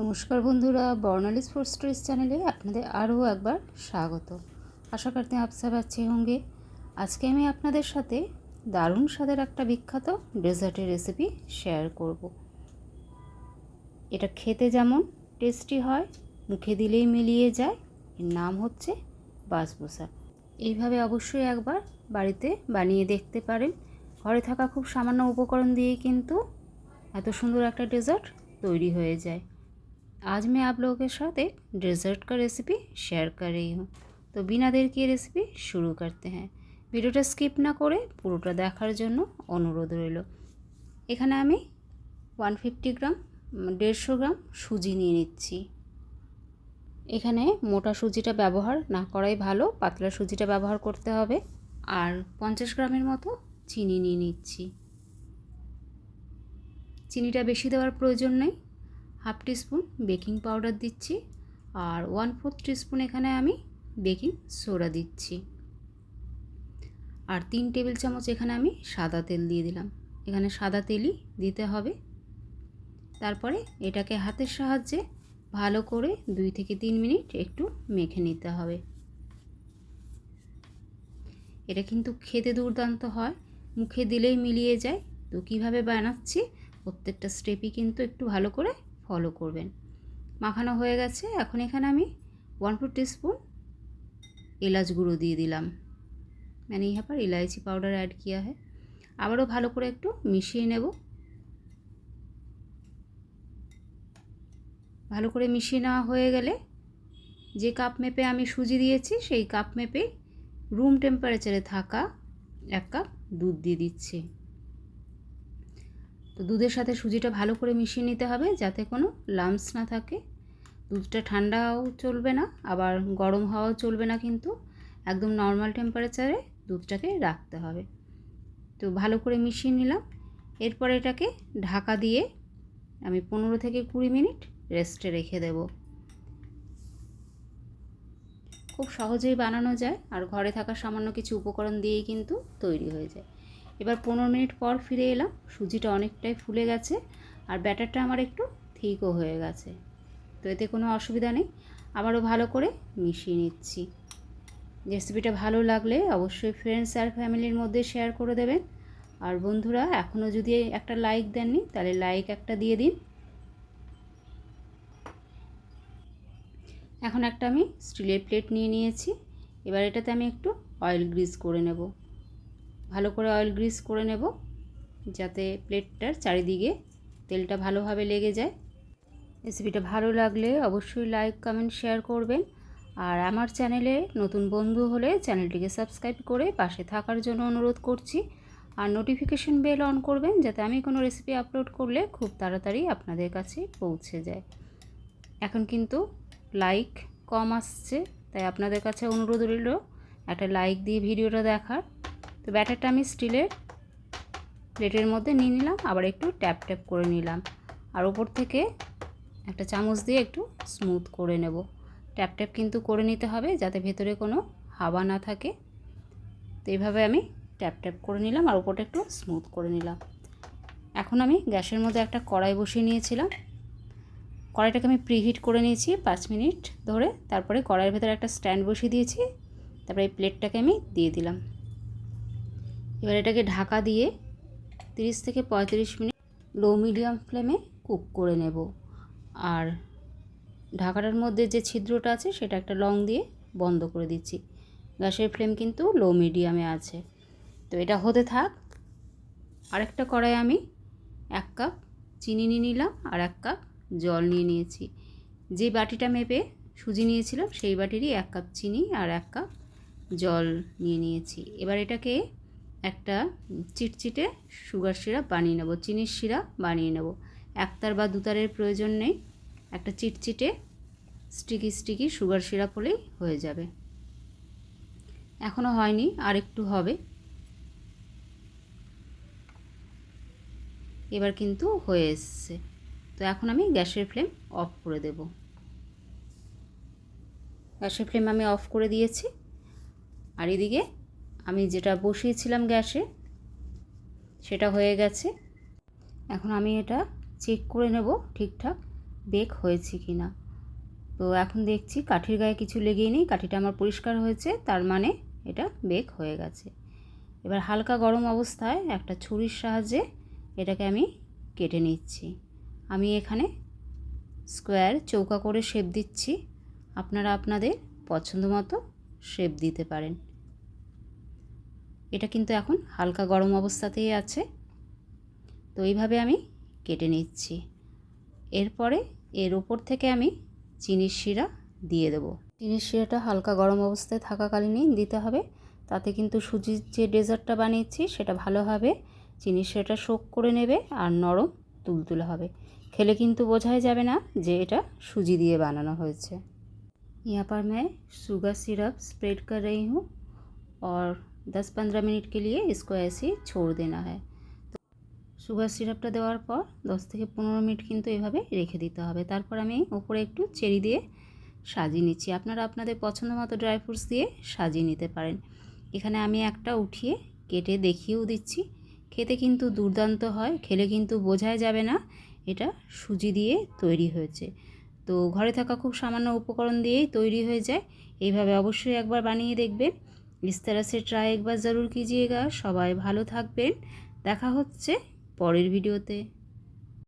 নমস্কার বন্ধুরা বর্ণালিস sports stories চ্যানেলে আপনাদের আরও একবার স্বাগত। আশা করতে আপসা পাচ্ছি হঙ্গে আজকে আমি আপনাদের সাথে দারুণ স্বাদের একটা বিখ্যাত ডেজার্টের রেসিপি শেয়ার করব। এটা খেতে যেমন টেস্টি হয়, মুখে দিলেই মিলিয়ে যায়। এর নাম হচ্ছে বাসবুসা। এইভাবে অবশ্যই একবার বাড়িতে বানিয়ে দেখতে পারেন। ঘরে থাকা খুব সামান্য উপকরণ দিয়ে কিন্তু এত সুন্দর একটা ডেজার্ট তৈরি হয়ে যায়। आज मैं आप लोगों के साथ एक डेजर्ट का रेसिपी शेयर कर रही हूँ তো বিনা দের কি রেসিপি শুরু করতে হ্যাঁ ভিডিওটা স্কিপ না করে পুরোটা দেখার জন্য অনুরোধ রইল এখানে আমি ওয়ান ফিফটি গ্রাম দেড়শো গ্রাম সুজি নিয়ে নিচ্ছি এখানে মোটা সুজিটা ব্যবহার না করাই ভালো পাতলা সুজিটা ব্যবহার করতে হবে আর পঞ্চাশ গ্রামের মতো চিনি নিয়ে নিচ্ছি চিনিটা বেশি দেওয়ার প্রয়োজন নেই হাফ টিস্পুন বেকিং পাউডার দিচ্ছি আর ওয়ান ফোর্থ টিস্পুন এখানে আমি বেকিং সোডা দিচ্ছি। আর তিন টেবিল চামচ এখানে আমি সাদা তেল দিয়ে দিলাম। এখানে সাদা তেলই দিতে হবে। তারপরে এটাকে হাতের সাহায্যে ভালো করে দুই থেকে তিন মিনিট একটু মেখে নিতে হবে। এটা কিন্তু খেতে দুর্দান্ত হয়। মুখে দিলেই মিলিয়ে যায়। তো কীভাবে বানাচ্ছি? প্রত্যেকটা স্টেপই কিন্তু একটু ভালো করে ফলো করবেন। মাখানো হয়ে গেছে, এখন এখানে আমি ওয়ান ফোর টিস্পুন এলাচ গুঁড়ো দিয়ে দিলাম। মানে ইহা পর ইলাইচি পাউডার অ্যাড কিয়া হয়। আবারও ভালো করে একটু মিশিয়ে নেব। ভালো করে মিশিয়ে নেওয়া হয়ে গেলে যে কাপ মেপে আমি সুজি দিয়েছি, সেই কাপ মেপে রুম টেম্পারেচারে থাকা এক কাপ দুধ দিয়ে দিচ্ছি। তো দুধের সাথে সুজিটা ভালো করে মিশিয়ে নিতে হবে যাতে কোনো লামস না থাকে। দুধটা ঠান্ডাও চলবে না, আবার গরম হওয়াও চলবে না কিন্তু। একদম নর্মাল টেম্পারেচারে দুধটাকে রাখতে হবে। তো ভালো করে মিশিয়ে নিলাম। এরপর এটাকে ঢাকা দিয়ে আমি পনেরো থেকে কুড়ি মিনিট রেস্টে রেখে দেব। খুব সহজেই বানানো যায়, আর ঘরে থাকা সামান্য কিছু উপকরণ দিয়েই কিন্তু তৈরি হয়ে যায়। এবার পনেরো মিনিট পর ফিরে এলাম। সুজিটা অনেকটাই ফুলে গেছে আর ব্যাটারটা আমার একটু থিকও হয়ে গেছে। তো এতে কোনো অসুবিধা নেই। আবারও ভালো করে মিশিয়ে নিচ্ছি। রেসিপিটা ভালো লাগলে অবশ্যই ফ্রেন্ডস আর ফ্যামিলির মধ্যে শেয়ার করে দেবেন। আর বন্ধুরা এখনও যদি একটা লাইক দেননি, তাহলে লাইক একটা দিয়ে দিন। এখন একটা আমি স্টিলের প্লেট নিয়ে নিয়েছি। এবার এটাতে আমি একটু অয়েল গ্রিস করে নেব। ভালো করে অয়েল গ্রিস করে নেব, যাতে প্লেটটার চারিদিকে তেলটা ভালোভাবে লেগে যায়। রেসিপিটা ভালো লাগলে অবশ্যই লাইক কমেন্ট শেয়ার করবেন। আর আমার চ্যানেলে নতুন বন্ধু হলে চ্যানেলটিকে সাবস্ক্রাইব করে পাশে থাকার জন্য অনুরোধ করছি। আর নোটিফিকেশন বেল অন করবেন, যাতে আমি কোনো রেসিপি আপলোড করলে খুব তাড়াতাড়ি আপনাদের কাছে পৌঁছে যায়। এখন কিন্তু লাইক কম আসছে, তাই আপনাদের কাছে অনুরোধ রইল, একটা লাইক দিয়ে ভিডিওটা দেখার। তো ব্যাটারটা আমি স্টিলের প্লেটের মধ্যে নিয়ে নিলাম, আবার একটু ট্যাপ ট্যাপ করে নিলাম। আর ওপর থেকে একটা চামচ দিয়ে একটু স্মুথ করে নেব। ট্যাপ ট্যাপ কিন্তু করে নিতে হবে যাতে ভেতরে কোনো হাওয়া না থাকে। তো এইভাবে আমি ট্যাপ ট্যাপ করে নিলাম আর ওপরটা একটু স্মুথ করে নিলাম। এখন আমি গ্যাসের মধ্যে একটা কড়াই বসিয়ে নিয়েছিলাম। কড়াইটাকে আমি প্রিহিট করে নিয়েছি পাঁচ মিনিট ধরে। তারপরে কড়াইয়ের ভেতরে একটা স্ট্যান্ড বসিয়ে দিয়েছি। তারপরে এই প্লেটটাকে আমি দিয়ে দিলাম। এবার এটাকে ঢাকা দিয়ে তিরিশ থেকে পঁয়ত্রিশ মিনিট লো মিডিয়াম ফ্লেমে কুক করে নেব। আর ঢাকাটার মধ্যে যে ছিদ্রটা আছে, সেটা একটা লং দিয়ে বন্ধ করে দিচ্ছি। গ্যাসের ফ্লেম কিন্তু লো মিডিয়ামে আছে। তো এটা হতে থাক। আরেকটা কড়াই আমি এক কাপ চিনি নিয়ে নিলাম আর এক কাপ জল নিয়ে নিয়েছি। যে বাটিটা মেপে সুজি নিয়েছিলাম, সেই বাটিরই এক কাপ চিনি আর এক কাপ জল নিয়ে নিয়েছি। এবার এটাকে চিটচিটে সুগার সিরাপ বানিয়ে নেব, চিনির সিরাপ বানিয়ে নেব। একতার বা দুতারের প্রয়োজন নেই, একটা চিটচিটে স্টিকি স্টিকি সুগার সিরাপ হলেই হয়ে যাবে। এখনও হয়নি আর একটু হবে। এবার কিন্তু হয়ে এসছে। তো এখন আমি গ্যাসের ফ্লেম অফ করে দেব। গ্যাসের ফ্লেম আমি অফ করে দিয়েছি। আর এদিকে আমি যেটা বসিয়েছিলাম গ্যাসে, সেটা হয়ে গেছে। এখন আমি এটা চেক করে নেব ঠিকঠাক বেক হয়েছে কি না। তো এখন দেখছি কাঠির গায়ে কিছু লেগেই নেই, কাঠিটা আমার পরিষ্কার হয়েছে, তার মানে এটা বেক হয়ে গেছে। এবার হালকা গরম অবস্থায় একটা ছুরির সাহায্যে এটাকে আমি কেটে নিচ্ছি। আমি এখানে স্কোয়ার চৌকা করে শেপ দিচ্ছি। আপনারা আপনাদের পছন্দ মতো শেপ দিতে পারেন। এটা কিন্তু এখন হালকা গরম অবস্থাতেই আছে তো এইভাবে আমি কেটে নিচ্ছি এরপরে এর ওপর থেকে আমি চিনির শিরা দিয়ে দেবো চিনির শিরাটা হালকা গরম অবস্থায় থাকাকালীনই দিতে হবে তাতে কিন্তু সুজির যে ডেজার্টটা বানিয়েছি সেটা ভালোভাবে চিনির শিরাটা শোক করে নেবে আর নরম তুলতুলে হবে খেলে কিন্তু বোঝাই যাবে না যে এটা সুজি দিয়ে বানানো হয়েছে यहाँ पर मैं शुगर सिरप स्प्रेड कर रही हूँ और 10-15 मिनट के लिए इसको ऐसे ही छोड़ देना है তো সুগার সিরাপটা দেওয়ার পর দশ থেকে পনেরো মিনিট কিন্তু এভাবে রেখে দিতে হবে তারপর আমি উপরে একটু চেরি দিয়ে সাজিয়ে নিচ্ছি আপনারা আপনাদের পছন্দ মতো ড্রাই ফ্রুটস দিয়ে সাজিয়ে নিতে পারেন এখানে আমি একটা উঠিয়ে কেটে দেখিয়েও দিচ্ছি খেতে কিন্তু দুর্দান্ত হয় খেলে কিন্তু বোঝাই যাবে না এটা সুজি দিয়ে তৈরি হয়েছে তো ঘরে থাকা খুব সামান্য উপকরণ দিয়েই তৈরি হয়ে যায় এইভাবে অবশ্যই একবার বানিয়ে দেখবেন इस तरह से ट्राई एक बार ज़रूर कीजिएगा সবাই ভালো থাকবেন দেখা হচ্ছে পরের ভিডিওতে